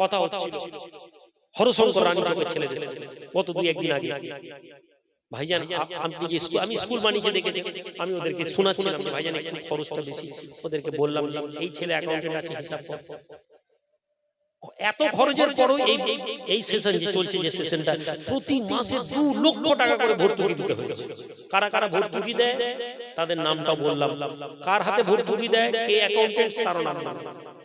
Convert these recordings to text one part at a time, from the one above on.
কথা হচ্ছিল হরশঙ্কর ছেলে একদিন আগে। ভাইজান আপনি আমি স্কুল দেখে আমি ওদেরকে শোনাচ্ছিলাম ভাইজান, একটু খরচটা বেশি। ওদেরকে বললাম যে এই ছেলে হিসাব। এত খরচের পরও এই এই- সেশন যে চলছে, যে সেশনটা প্রতি মাসে দু লক্ষ টাকা করে ভর্তুকি দিতে হয়েছে। কারা কারা ভর্তুকি দেয়? তাদের নামটা বললাম। কার হাতে ভর্তুকি দেয়? কে অ্যাকাউন্টেন্ট তার নাম।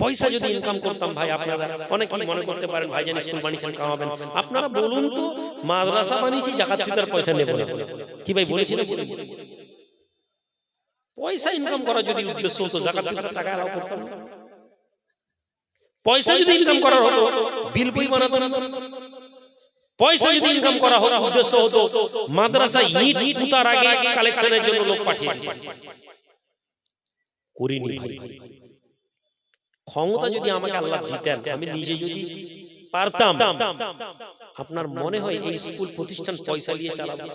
পয়সা যদি ইনকাম করতাম ভাই আপনারা অনেকেই মনে করতে পারেন ভাইজান স্কুল বানিয়েছেন কামাবেন। আপনারা বলুন তো মাদ্রাসা বানিয়েছি জাকাত ফিতার পয়সা নেব। না কি ভাই বলেছিলেন? পয়সা ইনকাম করা যদি উদ্দেশ্য হতো জাকাত ফিতার টাকা অ্যালাউ করতাম। পয়সা যদি ইনকাম করার হতো বিল বই বানাতো না পয়সা যদি ইনকাম করা হতো উদ্দেশ্য হতো মাদ্রাসা ইট পুতার আগে কালেকশনের জন্য লোক পাঠিয়ে। করিনি ভাই। ক্ষমতা যদি আমাকে আল্লাহ দিতেন আমি নিজে যদি পারতাম আপনার মনে হয় এই স্কুল প্রতিষ্ঠান পয়সা দিয়ে চালাবো?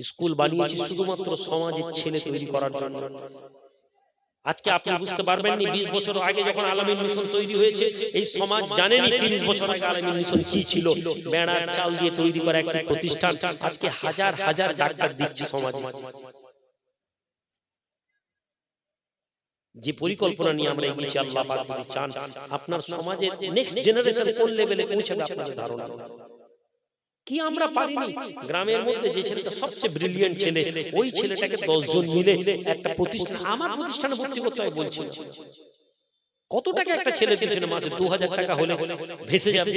স্কুল বানিয়েছি শুধুমাত্র সমাজের ছেলে তৈরি করার জন্য। আজকে আপনি বুঝতে পারবেন নি বিশ বছর আগে যখন আলামিন মিশন তৈরি হয়েছে এই সমাজ জানেনি তিরিশ বছর আগে আলামিন মিশন কি ছিল? বেড়ার চাল দিয়ে তৈরি করা একটা প্রতিষ্ঠান। আজকে হাজার হাজার ডাক্তার দিচ্ছে সমাজে। যে পরিকল্পনা নিয়ে আমরা এগিয়েছি আল্লাহ পাক যদি চান আপনার সমাজের নেক্সট জেনারেশন কোন লেভেলে পৌঁছাবে আপনার ধারণা? কি আমরা পারিনি? গ্রামের মধ্যে যে ছেলেটা সবচেয়ে ব্রিলিয়েন্ট ছেলে ওই ছেলেটাকে দশ জন মিলে একটা প্রতিষ্ঠান আমার প্রতিষ্ঠানে ভর্তি করতে হয় বলছি। কত টাকা একটা ছেলে পিছনে মাসে দু হাজার টাকা হলে ভেসে যাবে।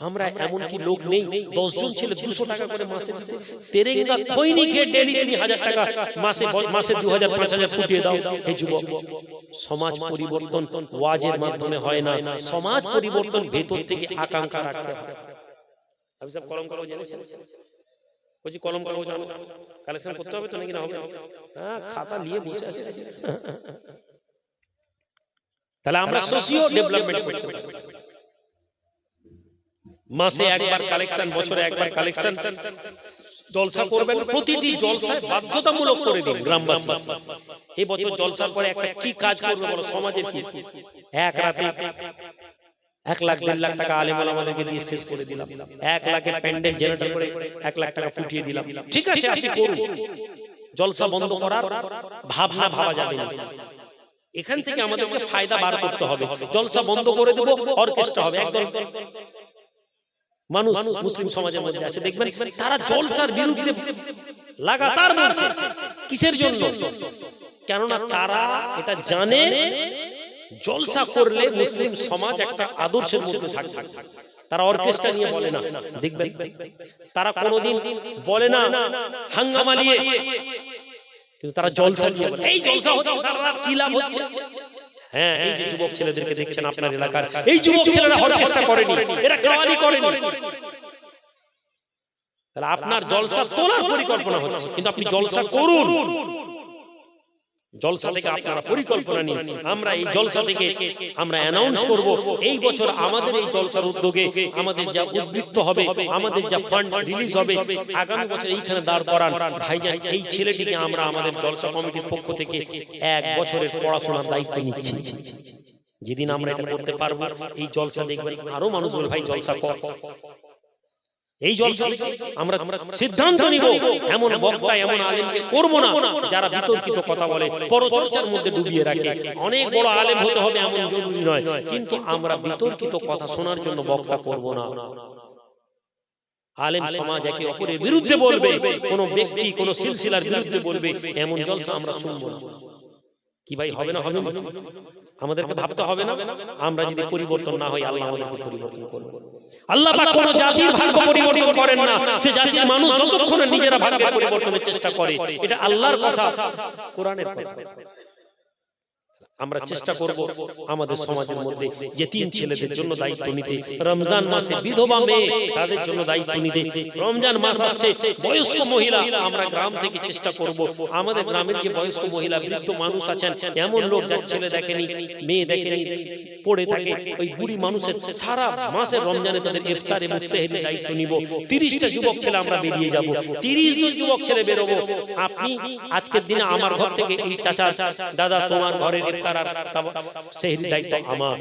আমরা এমন কি লোক নেই? দশ জন ছেলে দুশো টাকা করে মাসে। তেরেঙ্গা খৈনি খেয়ে ডেলি হাজার টাকা মাসে মাসে দু হাজার পাঁচ হাজার ফুটিয়ে দাও। এই যুবক সমাজ পরিবর্তন ওয়াজের মাধ্যমে হয় না। সমাজ পরিবর্তন ভেতর থেকে আকাঙ্ক্ষা রাখতে হয় আমি সব কলম কলম জেনেছেন বলছি কলম কলম জানো? কালেকশন করতে হবে তো নাকি না হবে? হ্যাঁ খাতা নিয়ে বসে আছে। তাহলে আমরা সোশিও ডেভেলপমেন্ট করতে পারি মাসে একবার কালেকশন বছরে একবার কালেকশন জলসা করবেন প্রতিটি জলসায় বাধ্যতামূলক করে দিন গ্রামবাসী। এই বছর জলসার পরে একটা কি কাজ করবে বলো সমাজের কি এক রাতে এক লাখ দেড় লাখ টাকা আলেমাল আমাদেরকে দিয়ে শেষ করে দিলাম। এক লাখের প্যান্ডেল জেনারেট করে এক লাখ টাকা ফুটিয়ে দিলাম। ঠিক আছে আপনি করুন। জলসা বন্ধ করার ভাবনা ভাবা যাবে না। এখান থেকে আমাদেরকে ফায়দা বার করতে হবে। জলসা বন্ধ করে দেবো অর্কেস্ট্রা হবে। একদল মানুষ মুসলিম সমাজের মধ্যে আছে। দেখবেন তারা জলসার বিরুদ্ধে লাগাতার বলছে কিসের জন্য? কেননা তারা এটা জানে জলসা করলে মুসলিম সমাজ একটা আদর্শের মধ্যে থাকবে। তারা অর্কেস্ট্রা নিয়ে বলে না। দেখবেন তারা কোনোদিন বলে না হাঙ্গামা নিয়ে। কিন্তু তারা জলসা নিয়ে এই জলসা হচ্ছে সারা রাত কি লাভ হচ্ছে? হ্যাঁ এই যে যুবক ছেলেদেরকে দেখছেন আপনার এলাকার এই যুবক ছেলেরা অর্কেস্ট্রা করেনি এরা কাওয়ালি করেনি। তাহলে আপনার জলসা তোলার পরিকল্পনা হচ্ছে কিন্তু আপনি জলসা করুন। জলসা থেকে আপনারা পরিকল্পনা নিন। আমরা এই জলসা থেকে আমরা অ্যানাউন্স করব এই বছর আমাদের এই জলসার উদ্যোগে আমাদের যা উদ্বৃত্ত হবে আমাদের যা ফান্ড রিলিজ হবে আগামী বছর এইখানে দাঁড় করান। ভাইজান এই ছেলেটিকে আমরা আমাদের জলসা কমিটির পক্ষ থেকে এক বছরের পড়াশোনার দায়িত্ব নিচ্ছি। যেদিন আমরা এটা করতে পারব এই জলসা দেখবেন আরও মানুষ বলে ভাই জলসা কর এই জলসা আমরা সিদ্ধান্ত নিব এমন বক্তা এমন আলেমকে করব না যারা বিতর্কিত কথা বলে পরচর্চার মধ্যে ডুবিয়ে রাখে। অনেক বড় আলেম হতে হবে এমন জরুরি নয়। কিন্তু আমরা বিতর্কিত কথা শোনার জন্য বক্তা করব না। আলেম সমাজ একে অপরের বিরুদ্ধে বলবে কোন ব্যক্তি কোন সিলসিলার বিরুদ্ধে বলবে এমন জলসা আমরা শুনব না। কি ভাই হবে না হবে আমাদেরকে ভাবতে হবে না? আমরা যদি পরিবর্তন না হই, আল্লাহ আমাদেরকে পরিবর্তন করবে আল্লাহ পাক কোন জাতির ভাগ্য পরিবর্তন করেন না। সে জাতির মানুষ যতক্ষণ নিজেরা ভাগ্য পরিবর্তনের চেষ্টা করে, এটা আল্লাহর কথা, কোরআনের কথা। আমরা চেষ্টা করব আমাদের সমাজের মধ্যে ইতিম ছেলেদের জন্য দায়িত্ব নিতে রমজান মাসে বিধবা মেয়ে তাদের জন্য দায়িত্ব নিতে রমজান মাস আসছে বয়স্ক মহিলা আমরা গ্রাম থেকে চেষ্টা করব। আমাদের গ্রামের যে বয়স্ক মহিলা বৃদ্ধ মানুষ আছেন এমন লোক যার ছেলে দেখেনি মেয়ে দেখেনি। পড়ে থাকে ওই বুড়ি মানুষের সারা মাসের রমজানে তাদের ইফতার এবং সেহরির দায়িত্ব নিব। তিরিশটা যুবক ছেলে আমরা বেরিয়ে যাব। তিরিশ জন যুবক ছেলে বেরোবো। আপনি আজকের দিনে আমার ঘর থেকে এই চাচা দাদা তোমার ঘরের ইফতার আর তাবা- দায়িত্ব আমার।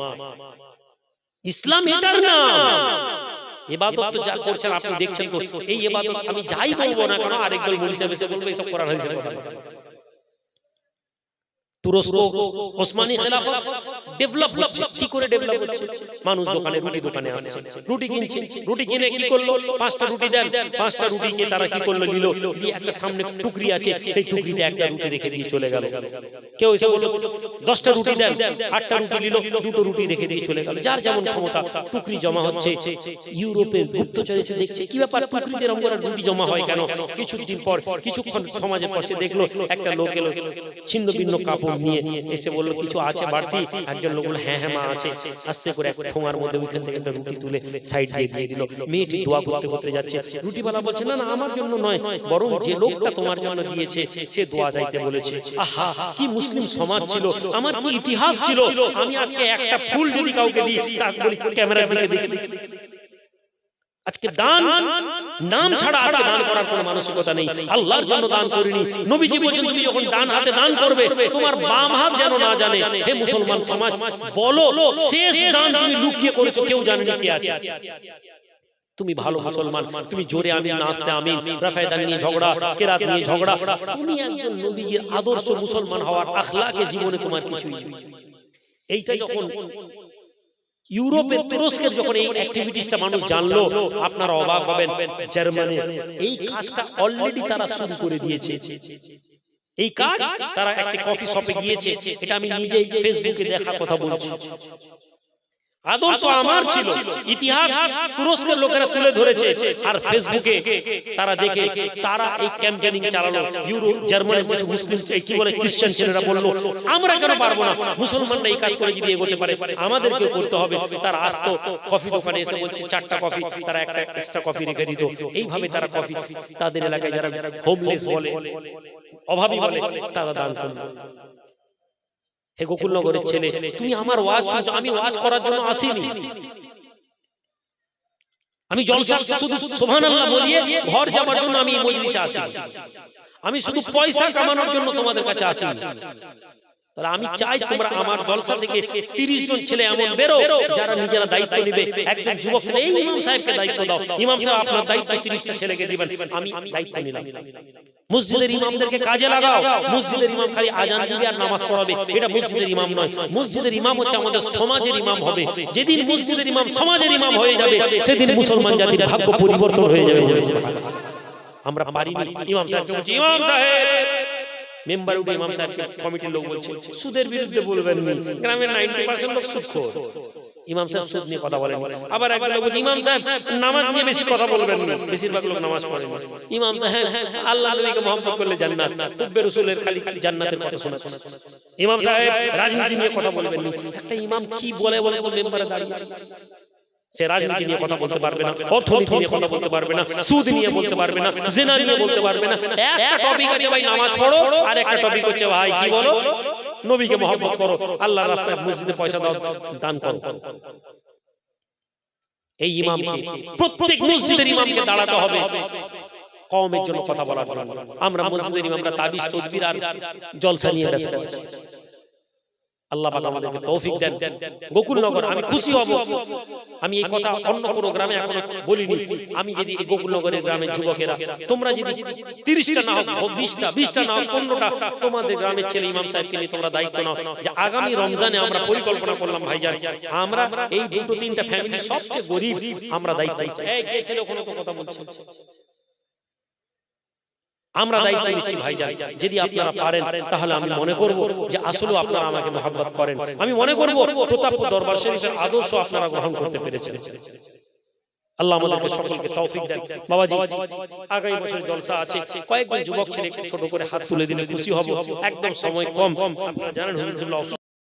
ইসলাম এটার না এবাদত তো যা করছেন আপনি দেখছেন এই এবাদত আমি যাই বলব না কেন আরেক দল মনীষা বেশি বলব এইসব করার হয়েছে তুরস্ক ওসমানী খেলাফত ডেভেলপ হচ্ছে কি করে ডেভেলপ হচ্ছে মানুষ দোকানে রুটি দোকানে আসছে রুটি কিনছে। রুটি কিনে কি করল? পাঁচটা রুটি দেন। পাঁচটা রুটিকে তারা কি করল? নিল। দিয়ে একটা সামনে টুকরি আছে। সেই টুকরিতে একটা রুটি রেখে দিয়ে চলে গেল। কেউ এসে বলল দশটা রুটি দেন। আটটা রুটি নিল। দুটো রুটি রেখে দিয়ে চলে গেল। যার যেমন ক্ষমতা টুকরি জমা হচ্ছে। ইউরোপের গুপ্তচর এসে দেখছে কি ব্যাপার? টুকরিতে এরকম করে রুটি জমা হয় কেন? কিছুদিন পর কিছুক্ষণ সমাজের পাশে দেখল একটা লোক এলো ছিন্ন ভিন্ন কাপড় নিয়ে এসে বলল কিছু আছে বাড়তি? একজন লোক বলে হ্যাঁ হ্যাঁ মা আছে। আস্তে করে এক ঠোঙার মধ্যে ওইখান থেকে একটা রুটি তুলে সাইড দিয়ে দিয়ে দিল। মেয়েটি দোয়া করতে করতে যাচ্ছে। রুটিওয়ালা বলছে, না না, আমার জন্য নয়, বরং যে লোকটা তোমার জন্য দিয়েছে, সে দোয়া যাইতে বলেছে। আহা, কি মুসলিম সমাজ ছিল, আমার কি ইতিহাস ছিল? আমি আজকে একটা ফুল যদি কাউকে দিই তার বলি, ক্যামেরার দিকে দেখে দেখে। আজকে দান, নাম ছাড়া আজকে দান করার কোনো মানসিকতা নেই। আল্লাহর জন্য দান করিনি। নবীজি বলছেন তুমি যখন ডান হাতে দান করবে, তোমার বাম হাত যেন না জানে। হে মুসলমান সমাজ, বলো, শেষ দান তুমি লুকিয়ে করেছ, কেউ জানে না কে আছে? তুমি ভালো মুসলমান, তুমি জোরে আমি নাচতে আমি রাফায়দান নিয়ে ঝগড়া, কেরাত নিয়ে ঝগড়া। তুমি একজন নবীর আদর্শ মুসলমান হওয়ার আখলাকে জীবনে তোমার কিছুই নেই। এইটা যখন ইউরোপের তুরস্কের যখন এই অ্যাক্টিভিটিসটা মানুষ জানলো আপনারা অবাক হবেন জার্মানি এই কাজটা অলরেডি তারা শুরু করে দিয়েছে। এই কাজ তারা একটা কফি শপে গিয়েছে এটা আমি নিজেই ফেসবুকে দেখার কথা বলছি। আদর্শ আমার ছিল। ইতিহাস তুরস্কের লোকেরা তুলে ধরেছে। আর ফেসবুকে তারা দেখে তারা এই ক্যাম্পেনিং চালালো। ইউরোপ জার্মানির কিছু মুসলিম কি বলে খ্রিস্টান ছেলেরা বলল আমরা কেন পারব না? মুসলমানরা এই কাজ করে যদি এগোতে পারে। আমাদেরকেও করতে হবে। তারা আসতো কফি দোকানে এসে বলছে চারটা কফি। তারা একটা এক্সট্রা কফি রেখে দিত। এইভাবে তারা কফি তাদের এলাকায় যারা হোমলেস বলে অভাবী বলে তারা দান করল। হে গোকুলনগরের ছেলে তুমি আমার ওয়াজ শুনছো আমি ওয়াজ করার জন্য আসিনি। আমি জলসা শুধু সুবহানাল্লাহ বলিয়ে ঘর যাওয়ার জন্য আমি এই মজলিসে আসিনি। আমি শুধু পয়সা কামানোর জন্য তোমাদের কাছে আসিনি। তাহলে আমি চাই তোমরা আমার জলসা থেকে তিরিশ জন ছেলে এমন বেরো যারা নিজেরা দায়িত্ব নিবে। একজন যুবক ছেলে এই ইমাম সাহেবকে দায়িত্ব দাও। ইমাম সাহেব আপনার দায়িত্ব তিরিশটা ছেলেকে দিবেন। আমি দায়িত্ব নিলাম। মসজিদের ইমামদেরকে কাজে লাগাও। মসজিদের ইমাম খালি আজান দিবে আর নামাজ পড়াবে। এটা মসজিদের ইমাম নয়। মসজিদের ইমাম হচ্ছে আমাদের সমাজের ইমাম হবে। যেদিন মসজিদের ইমাম সমাজের ইমাম হয়ে যাবে সেদিন মুসলমান জাতির ভাগ্য পরিবর্তন হয়ে যাবে। আমরা পারিনি। ইমাম বলছি ইমাম সাহেব মেম্বার উঠে ইমাম সাহেব কমিটির লোক বলছে সুদের বিরুদ্ধে বলবেন নি গ্রামের নাইনটি পার্সেন্ট লোক সুদখোর ইমাম সাহেব সুদ নিয়ে কথা বলেন। আবার একবার লোক বলছে ইমাম সাহেব নামাজ নিয়ে বেশি কথা বলবেন না। বেশিরভাগ লোক নামাজ পড়ে। ইমাম সাহেব আল্লাহ নবীকে মহব্বত করলে জান্নাত হুব্বে রাসূলের খালি জান্নাতের কথা শোনা ইমাম সাহেব রাজনীতি নিয়ে কথা বলবেন না। একটা ইমাম কি বলে বলে মেম্বারে দাঁড়িয়ে? সে রাজনীতি নিয়ে কথা বলতে পারবে না অর্থনীতি নিয়ে কথা বলতে পারবে না সুদ নিয়ে বলতে পারবে না জেনা নিয়ে বলতে পারবে না। একটা টপিক আছে ভাই নামাজ পড়ো আর একটা টপিক হচ্ছে ভাই কি বলো? নবীকে মহব্বত করো আল্লাহর রাস্তায় মসজিদে পয়সা দাও দান করো। এই ইমামকে প্রত্যেক মসজিদের ইমামকে দাঁড়াতে হবে। কওমের জন্য কথা বলার জন্য। আমরা মসজিদের ইমামরা তাবিজ তসবির আর জলসা নিয়ে ব্যস্ত। আল্লাহ পাক আমাদেরকে তৌফিক দেন। গোকুলনগর আমি খুশি হব। আমি এই কথা অন্য কোনো গ্রামে এখনও বলিনি। আমি যদি এই গোকুলনগরের গ্রামের যুবকেরা তোমরা যদি তিরিশটা না হোক বিশটা বিশটা না হোক পনেরোটা তোমাদের গ্রামের ছেলে ইমাম সাহেবকে নিয়ে তোমরা দায়িত্ব নাও। যে আগামী রমজানে আমরা পরিকল্পনা করলাম ভাইজান আমরা এই দুটো তিনটা ফ্যামিলি সবচেয়ে গরিব আমরা দায়িত্ব। এই কে ছেলে তো কথা বলছে। আমরা দায়িত্ব নিচ্ছি ভাইজান। যদি আপনারা পারেন তাহলে আমি মনে করব যে আসলে আপনারা আমাকে মহাব্বত করেন। আমি মনে করব প্রতাপ দরবার শরীফের আদর্শ আপনারা গ্রহণ করতে পেরেছেন। আল্লাহ আমাদেরকে সকলকে তৌফিক দেন। বাবাজি আগামী বছর জলসা আছে। কয়েকজন যুবক ছেলে ছোট করে হাত তুলে দিলে খুশি হব। একদম সময় কম। আপনারা জানেন হুজুরুল্লাহ